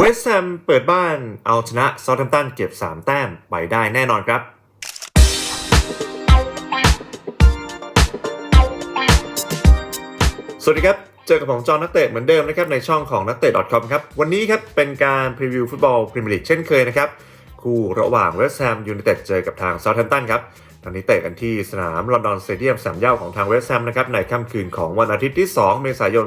เวสต์แฮมเปิดบ้านเอาชนะซา u ์ h ท m ม t o n เก็บ 3 แต้มไปได้แน่นอนครับ สวัสดีครับเจอกับผมจอห์นนักเตะเหมือนเดิมนะครับในช่องของนักเตะ .com ครับ วันนี้ครับเป็นการพรีวิวฟุตบอลพรีเมียร์ลีกเช่นเคยนะครับ คู่ระหว่างเวสต์แฮมยูไนเต็ดเจอกับทางซา u ์ h ท m ม t o n ครับ อนนี้เตะกันที่สนามลอนดอนสเตเดียมสามเย้าของทางเวสต์แฮมนะครับในค่ำคืนของวันอาทิตย์ที่ 2 เมษายน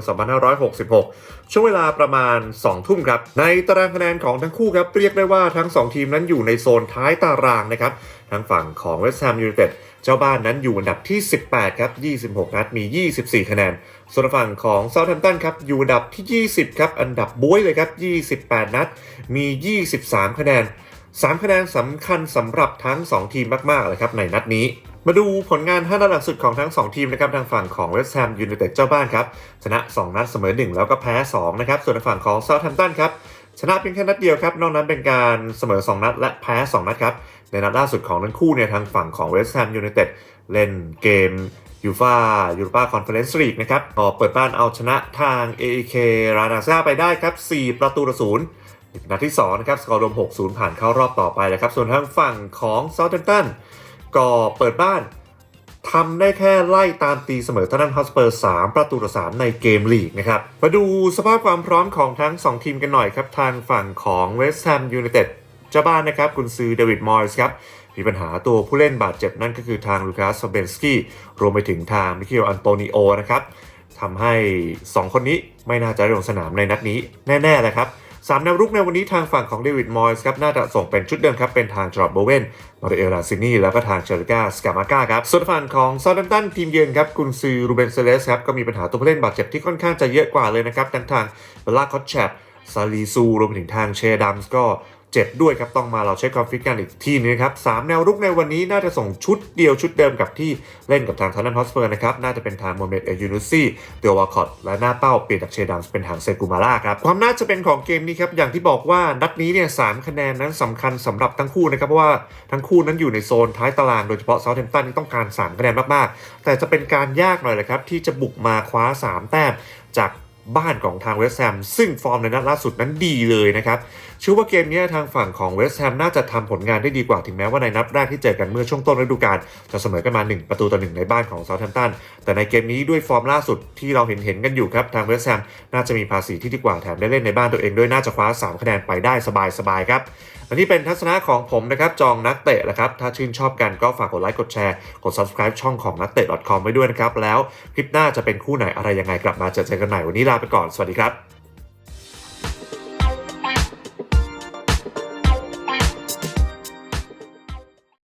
2566 ช่วงเวลาประมาณ 2 ทุ่มครับ ในตารางคะแนนของทั้งคู่ครับ เรียกได้ว่าทั้ง 2 ทีมนั้นอยู่ในโซนท้ายตารางนะครับทางฝั่งของเวสต์แฮมยูไนเต็ดเจ้าบ้านนั้นอยู่อันดับที่ 18 ครับ 26 นัดมี 24 คะแนน ส่วนฝั่งของเซาท์แฮมป์ตันครับ อยู่อันดับที่ 20 ครับ อันดับบ้วยเลยครับ 28 นัด มี 23 คะแนน 3 คะแนนสำคัญสำหรับทั้ง 2 ทีมมากๆเลยครับในนัดนี้ มาดูผลงาน5นัดหลังสุดของทั้ง 2 ทีมนะครับทางฝั่งของเวสต์แฮมยูไนเต็ดเจ้าบ้านครับ ชนะ 2 นัดเสมอ 1 แล้วก็แพ้ 2 นะครับ ส่วนทางฝั่งของเซาท์แฮมป์ตันครับชนะเพียงแค่นัดเดียวครับ นอกนั้นเป็นการเสมอ 2 นัด และแพ้ 2 นัดครับ ในนัดล่าสุดของทั้งคู่เนี่ยทางฝั่งของเวสต์แฮมยูไนเต็ดเล่นเกม ยูฟายูโรปาคอนเฟอเรนซ์ลีกนะครับก็เปิดบ้านเอาชนะทาง AEK รานาซาไปได้ครับ 4 ประตูต่อศูนย์นัดที่2นะครับสกอร์รวม 6-0 ผ่านเข้ารอบต่อไปนะครับ ส่วนทางฝั่งของเซาท์แฮมป์ตันก็เปิดบ้านทำได้แค่ไล่ตามตีเสมอท่านั้นฮอสเปอร์ 3 ประตูต่อ3ในเกมลีกนะครับ มาดูสภาพความพร้อมของทั้ง 2 ทีมกันหน่อยครับ ทางฝั่งของเวสต์แฮมยูไนเต็ดเจ้าบ้านนะครับ กุนซือเดวิดมอริสครับมีปัญหาตัวผู้เล่นบาดเจ็บนั่นก็คือทางลูคัสเบนสกี้รวมไปถึงทางมิเคลอันโตนิโอนะครับทำให้ 2 คนนี้ไม่น่าจะลงสนามในนัดนี้แน่ๆเลยครับสามแนวรุกในวันนี้ทางฝั่งของเดวิดมอยส์ครับน่าจะส่งเป็นชุดเดิมครับ เป็นทางจอร์ดโบเวนมาริเอลลาซินีแล้วก็ทางเชอร์กาสกามาก้าครับ ส่วนฝั่งของซาดัมตันทีมเยือนครับกุนซือรูเบนเซเลสครับก็มีปัญหาตัวผู้เล่นบาดเจ็บที่ค่อนข้างจะเยอะกว่าเลยนะครับ ทั้งทางเบลล่าคอตแชปซาลีซูรวมไปถึงทางเชดัมส์ก็ เจ็บด้วยครับต้องมาเราเช็คความฟิตกันอีกทีนึงครับสามแนวรุกในวันนี้น่าจะส่งชุดเดียวชุดเดิมกับที่เล่นกับทางทานันฮอสเปอร์นะครับน่าจะเป็นทางโมเมดเอยูนุซี่เดวาคอตและหน้าเป้าเปลี่ยนจากเชดัมเป็นทางเซกูมาร่าครับความน่าจะเป็นของเกมนี้ครับอย่างที่บอกว่านัดนี้เนี่ยสามคะแนนนั้นสำคัญสำหรับทั้งคู่นะครับเพราะว่าทั้งคู่นั้นอยู่ในโซนท้ายตารางโดยเฉพาะเซาท์แฮมป์ตันที่ต้องการสามคะแนนมากๆ แต่จะเป็นการยากหน่อยแหละครับที่จะบุกมาคว้าสามแต้มจาก บ้านของทางเวสต์แฮมซึ่งฟอร์มในนัดล่าสุดนั้นดีเลยนะครับเชื่อว่าเกมนี้ทางฝั่งของเวสต์แฮมน่าจะทำผลงานได้ดีกว่าถึงแม้ว่าในนัดแรกที่เจอกันเมื่อช่วงต้นฤดูกาลจะเสมอกันมา 1 ประตูต่อหนึ่งในบ้านของเซาท์แฮมป์ตันแต่ในเกมนี้ด้วยฟอร์มล่าสุดที่เราเห็นเห็นกันอยู่ครับทางเวสต์แฮมน่าจะมีภาษีที่ดีกว่าแถมได้เล่นในบ้านตัวเองด้วยน่าจะคว้า 3 คะแนนไปได้สบายๆครับอันนี้เป็นทัศนะของผมนะครับจองนักเตะนะครับถ้าชื่นชอบกันก็ฝากกดไลค์กดแชร์กด subscribe ช่องของนักเตะ .com ไว้ด้วยนะครับแล้วคลิปหน้าจะเป็นคู่ไหนอะไรยังไงกลับมาเจอกันใหม่วันนี้ลาไปก่อน สวัสดีครับ